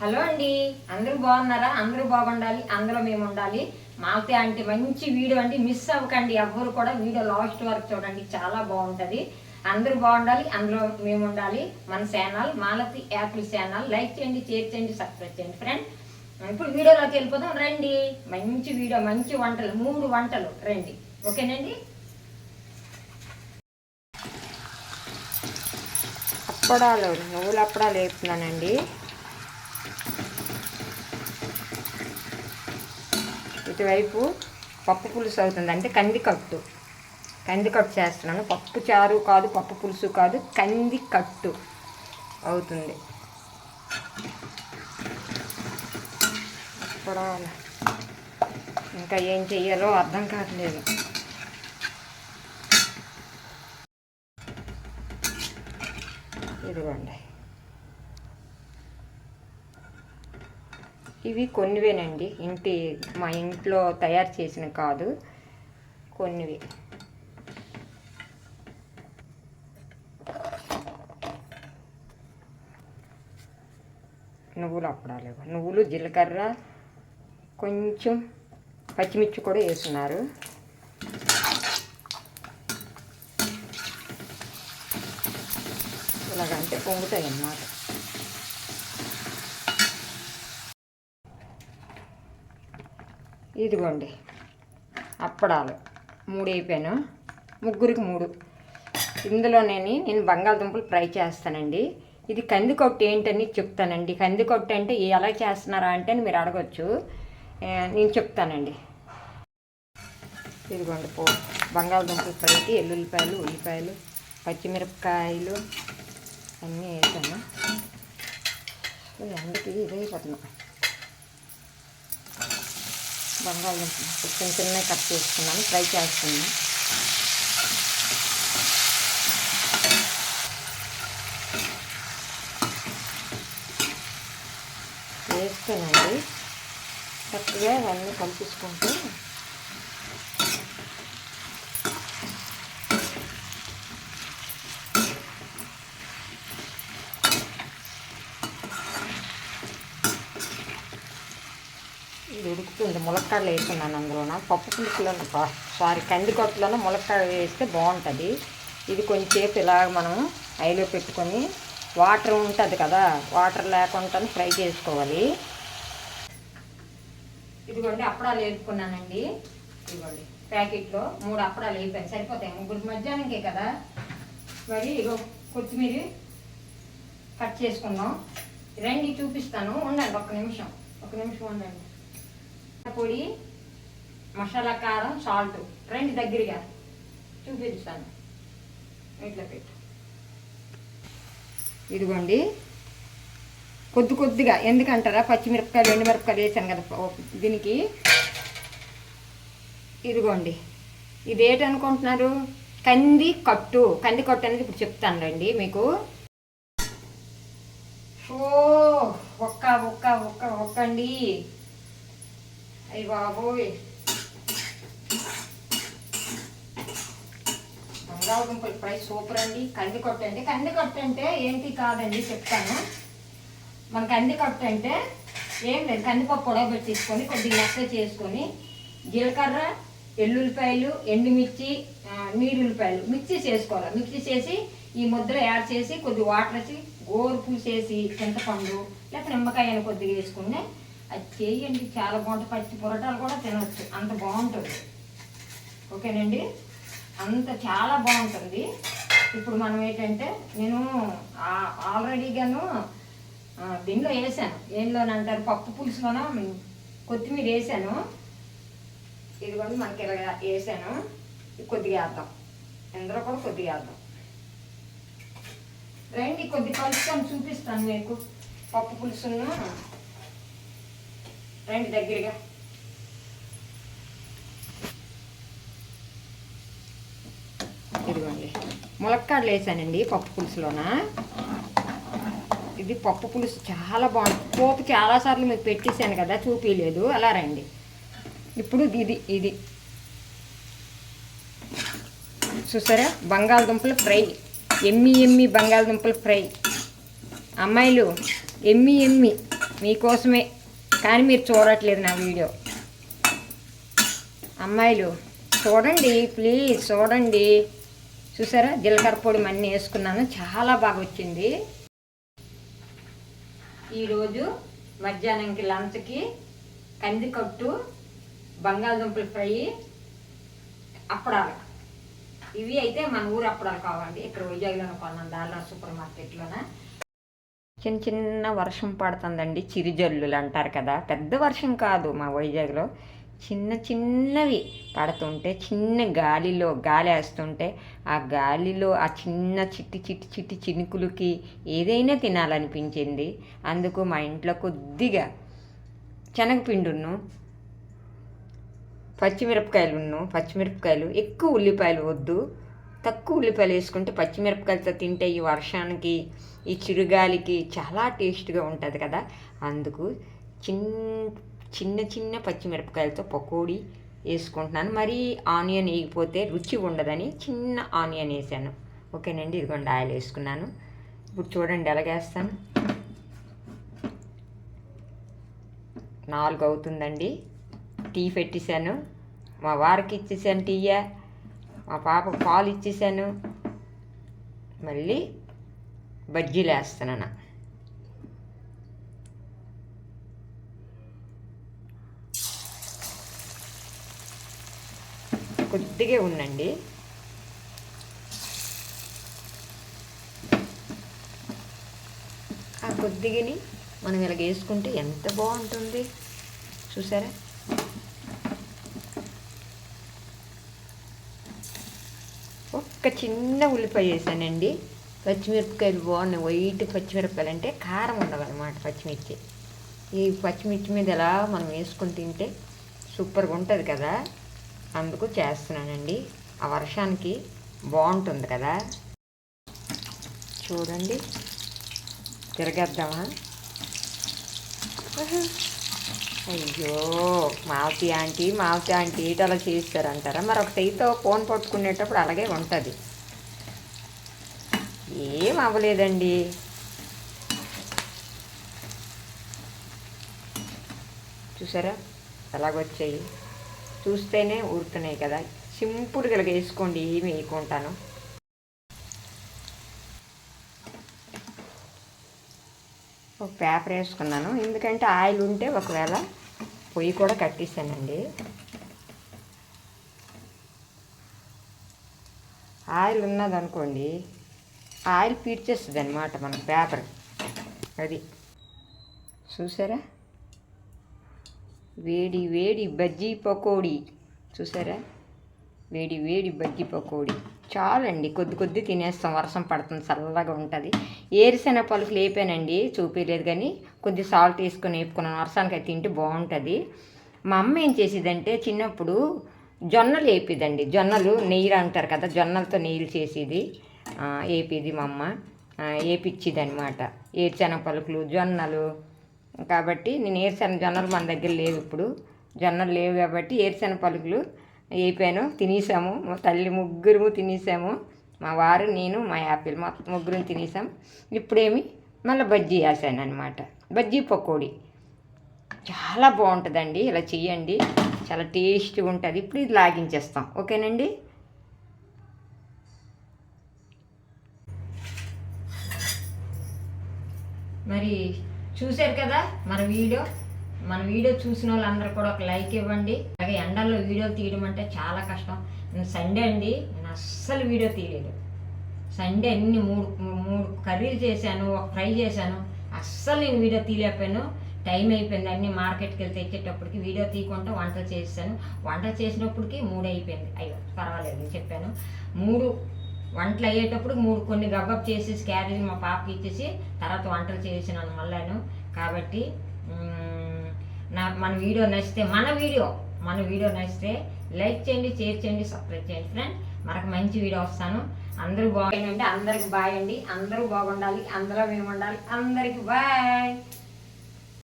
Hello అండి. అందరూ బాగున్నారా? అందరూ బాగుండాలి. అందులో మేము ఉండాలి. మాతే అంటే మంచి వీడియో అండి. మిస్ అవ్వకండి. ఎవ్వరు కూడా వీడియో లాస్ట్ వరకు చూడండి. చాలా బాగుంటుంది. అందరూ బాగుండాలి. అందులో మేము ఉండాలి. మన channel Malathi apple channel. Like చేయండి షేర్ చేయండి సబ్స్క్రైబ్ చేయండి ఫ్రెండ్ ఇప్పుడు వీడియోలోకి వెళ్ళిపోదాం. రండి. మంచి వీడియో మంచి వంటలు. మూడు వంటలు. రండి. ఓకేనండి అప్పడాలు నువ్వుల అప్పడాలు వేపుతున్నానండి ఇటువైపు పప్పు పులుసు అవుతుంది. అంటే కందికట్టు. కందికట్టు చేస్తున్నాను. పప్పు చారు కాదు పప్పు పులుసు కాదు కందికట్టు అవుతుంది. ఇంకా ఏం చెయ్యాలో అర్థం కావట్లేదు. ఇదిగోండి. ఇవి కొన్నివేనండి. ఇంటి మా ఇంట్లో తయారు చేసిన కాదు. కొన్నివి. నువ్వులు అప్పడాలు నువ్వులు జీలకర్ర కొంచెం పచ్చిమిర్చి కూడా వేస్తున్నారు. ఇలాగంటే పొంగుతాయి అన్నమాట ఇదిగోండి. అప్పడాలు. మూడు అయిపోయాను ముగ్గురికి మూడు. ఇందులోనేని నేను బంగాళదుంపలు ఫ్రై చేస్తానండి. ఇది కందికొట్టు ఏంటని చెప్తానండి. కందికొట్టు అంటే ఎలా చేస్తున్నారా అంటే అని మీరు అడగచ్చు. నేను చెప్తానండి. ఇదిగోండి పో. బంగాళదుంపలు ఫ్రైకి ఎల్లుల్లిపాయలు ఉల్లిపాయలు పచ్చిమిరపకాయలు అన్నీ వేసాను. ఎండకి పడుతున్నాను బంగాళదుంపలు చిన్న చిన్న కట్ చేసుకున్నాను ఫ్రై చేస్తున్నాను వేస్తానండి. చక్కగా అవన్నీ కలిపించుకుంటూ ఇది ఉడుకుతుంది ములక్కాడలు వేస్తున్నాను అందులోన. పప్పు పులుసులో సారీ కందికొట్టులోనే ములక్కాడ వేస్తే బాగుంటుంది. ఇది కొంచెంసేపు ఇలా మనం ఐలో పెట్టుకొని వాటర్ ఉంటుంది కదా వాటర్ లేకుండా ఫ్రై చేసుకోవాలి. ఇదిగోండి అప్పడాలు వేసుకున్నానండి ఇదిగోండి ప్యాకెట్లో మూడు అప్పడాలు వేపాను. సరిపోతాయి. ముగ్గురు మధ్యాహ్నంకే కదా. మరి ఇగో కొత్తిమీర కట్ చేసుకున్నాం రండి చూపిస్తాను. ఉండండి ఒక్క నిమిషం. ఒక నిమిషం ఉండండి. పొడి మసాలా కారం సాల్ట్ రెండు దగ్గరగా చూపిస్తాను ఇట్లా పెట్టు. ఇదిగోండి. కొద్ది కొద్దిగా ఎందుకంటారా? పచ్చిమిరపకాయలు ఎండుమిరపకాయలు వేసాను కదా దీనికి. ఇదిగోండి. ఇది ఏంటనుకుంటున్నారు కంది కట్టు. కంది కట్టు అనేది ఇప్పుడు చెప్తాను రండి మీకు. ఓ ఒక్క ఒక్క ఒక్క ఒక్కండి. అయ్యి బాబోయ్ బంగాళదుంపల ఫ్రై సూపర్ అండి కంది కొట్టు అండి కంది కొట్టు అంటే ఏంటి కాదండి చెప్తాను. మన కంది కొట్టు అంటే ఏం లేదు. కందిపప్పు ఉడకబెట్టి తీసుకొని కొద్దిగా మెత్త చేసుకొని జీలకర్ర ఎల్లుల్లిపాయలు ఎండుమిర్చి ఆ, నీరుల్లిపాయలు మిక్సీ చేసుకోవాలి. మిక్సీ చేసి ఈ ముద్ర యాడ్ చేసి కొద్ది వాటర్ వేసి గోరు పూసేసి చింతపండు లేకపోతే నిమ్మకాయ కొద్దిగా వేసుకుని అది చేయండి చాలా బాగుంటుంది. పచ్చి పొరటాలు కూడా తినవచ్చు అంత బాగుంటుంది. ఓకేనండి? అంత చాలా బాగుంటుంది. ఇప్పుడు మనం ఏంటంటే నేను ఆల్రెడీగాను దీనిలో వేసాను. ఏంలోని అంటారు? పప్పు పులుసులోనో? కొత్తిమీర వేసాను. ఇదిగోండి మనకి ఇలా వేసాను. కొద్దిగా వేద్దాం. ఇందులో కూడా కొద్దిగా వేద్దాం. రండి కొద్ది కలుసుకొని చూపిస్తాను మీకు. పప్పు పులుసును. రండి దగ్గరగా. ఇదిగోండి. ములక్కాడలు వేసానండి పప్పు పులుసులోన? ఇది పప్పు పులుసు చాలా బాగుంది. పోపు చాలాసార్లు మీకు పెట్టేశాను కదా చూపించలేదు అలా రండి. ఇప్పుడు ఇది ఇది. చూసారా? బంగాళదుంపల ఫ్రై. ఎమ్మి ఎమ్మి బంగాళదుంపల ఫ్రై. అమ్మాయిలు ఎమ్మి ఎమ్మి మీకోసమే కానీ మీరు చూడట్లేదు నా వీడియో. అమ్మాయిలు చూడండి ప్లీజ్ చూడండి. చూసారా? జీలకర్ర పొడి మన్ని వేసుకున్నాను. చాలా బాగా వచ్చింది. ఈరోజు మధ్యాహ్నంకి లంచ్కి కందికట్టు బంగాళదుంపల ఫ్రై అప్పడాలు. ఇవి అయితే మన ఊరు అప్పడాలు కావాలి ఇక్కడ వైజాగ్లోనే కొన్నాను డాలర్ సూపర్ మార్కెట్లోన? చిన్న చిన్న వర్షం పడుతుందండి. చిరుజల్లులు అంటారు కదా. పెద్ద వర్షం కాదు మా వైజాగ్లో. చిన్న చిన్నవి పడుతుంటే చిన్న గాలిలో గాలి వేస్తుంటే ఆ గాలిలో ఆ చిన్న చిట్టి చిట్టి చిట్టి చినుకులకి ఏదైనా తినాలనిపించింది. అందుకు మా ఇంట్లో కొద్దిగా శనగపిండును పచ్చిమిరపకాయలును పచ్చిమిరపకాయలు ఎక్కువ ఉల్లిపాయలు వద్దు. తక్కువ ఉల్లిపాయలు వేసుకుంటే పచ్చిమిరపకాయలతో తింటే ఈ వర్షానికి ఈ చిరుగాలికి చాలా టేస్ట్గా ఉంటుంది కదా. అందుకు చిన్న చిన్న చిన్న పచ్చిమిరపకాయలతో పకోడీ వేసుకుంటున్నాను. మరీ ఆనియన్ వేయకపోతే రుచి ఉండదని చిన్న ఆనియన్ వేసాను. ఓకేనండి ఇదిగోండి ఆయిల్ వేసుకున్నాను. ఇప్పుడు చూడండి ఎలాగేస్తాను నాలుగు అవుతుందండి. టీ పెట్టేశాను. మా వారికి ఇచ్చేసాను టీయా. మా పాప పాలు ఇచ్చేసాను. మళ్ళీ బజ్జీలు వేస్తున్నాను. కొద్దిగా ఉండండి. ఆ కొద్దిగని మనం ఇలా వేసుకుంటే ఎంత బాగుంటుంది. చూసారా? చిన్న ఉల్లిపాయ వేసానండి. పచ్చిమిరపకాయలు బాగున్నాయి. వైట్ పచ్చిమిరపకాయలు అంటే కారం ఉండవన్నమాట పచ్చిమిర్చి. ఈ పచ్చిమిర్చి మీద ఎలా మనం వేసుకొని తింటే సూపర్గా ఉంటుంది కదా? అందుకు చేస్తున్నానండి. ఆ వర్షానికి బాగుంటుంది కదా? చూడండి. తిరగేద్దామా? అయ్యో మావతి ఆంటీ మావతి ఆంటీ ఇటు అలా చేస్తారంటారా మరి ఒక చేయితో ఫోన్ పట్టుకునేటప్పుడు అలాగే ఉంటుంది. ఏం అవ్వలేదండి. చూసారా? ఎలాగొచ్చాయి చూస్తేనే ఊరుతున్నాయి కదా. సింపుల్గా ఇలాగ వేసుకోండి ఏమి వేయకుంటాను ఒక పేపర్ వేసుకున్నాను. ఎందుకంటే ఆయిల్ ఉంటే ఒకవేళ పొయ్యి కూడా కట్టేసానండి. ఆయిల్ ఉన్నదనుకోండి ఆయిల్ పీడ్చేస్తుంది అనమాట మన పేపర్. అది. చూసారా? వేడి వేడి బజ్జీ పకోడీ. చూసారా? వేడి వేడి బజ్జీ పకోడీ. చాలండి. కొద్ది కొద్ది తినేస్తాం. వర్షం పడుతుంది చల్లగా ఉంటుంది. ఏరిసిన పలుకులు వేపానండి చూపించలేదు కానీ కొద్ది సాల్ట్ వేసుకొని వేపుకున్నాను. వర్షానికి అయితే తింటే బాగుంటుంది. మా అమ్మ ఏం చేసేదంటే చిన్నప్పుడు జొన్నలు వేపిదండి జొన్నలు నెయ్యి అంటారు కదా జొన్నలతో నెయ్యిలు చేసేది. వేపిది మా అమ్మ. వేపిచ్చేది అనమాట ఏరుశనగ పలుకులు జొన్నలు. కాబట్టి నేను ఏరుశనగ జొన్నలు మన దగ్గర లేవు ఇప్పుడు. జొన్నలు లేవు కాబట్టి ఏరుశనగ పలుకులు అయిపోయాను. తినేసాము. మా తల్లి ముగ్గురు తినేసాము. మా వారు నేను మా యాపిల్ మా ముగ్గురు తినేసాం. ఇప్పుడేమి మళ్ళీ బజ్జీ వేసాను అనమాట బజ్జీ పకోడీ. చాలా బాగుంటుందండి. ఇలా చేయండి చాలా టేస్ట్గా ఉంటుంది. ఇప్పుడు ఇది లాగించేస్తాం. ఓకేనండి? మరి చూశారు కదా మన వీడియో? మన వీడియో చూసిన వాళ్ళందరూ కూడా ఒక లైక్ ఇవ్వండి. అలాగే ఎండల్లో వీడియో తీయడం అంటే చాలా కష్టం. నేను సండే అండి నేను అస్సలు వీడియో తీయలేదు. సండే అన్ని మూడు మూడు కర్రీలు చేశాను ఒక ఫ్రై చేశాను. అస్సలు నేను వీడియో తీయలేకపోయాను. టైం అయిపోయింది అన్ని మార్కెట్కి వెళ్తే తెచ్చేటప్పటికి వీడియో తీయకుండా వంటలు చేశాను వంట చేసినప్పటికి మూడు అయిపోయింది. అయ్యో పర్వాలేదు నేను చెప్పాను. మూడు వంటలు అయ్యేటప్పుడు మూడు కొన్ని గబ్బప్ చేసేసి క్యారేజ్ మా పాపకి ఇచ్చేసి తర్వాత వంటలు చేసినాను మళ్ళాను. కాబట్టి నాకు నా మన వీడియో నచ్చితే మన వీడియో మన వీడియో నచ్చితే లైక్ చేయండి షేర్ చేయండి సబ్స్క్రైబ్ చేయండి ఫ్రెండ్ మనకు మంచి వీడియో వస్తాను. అందరూ బాగుందంటే అందరికి బాయ్ అండి. అందరూ బాగుండాలి అందరూ మేము ఉండాలి. అందరికి బాయ్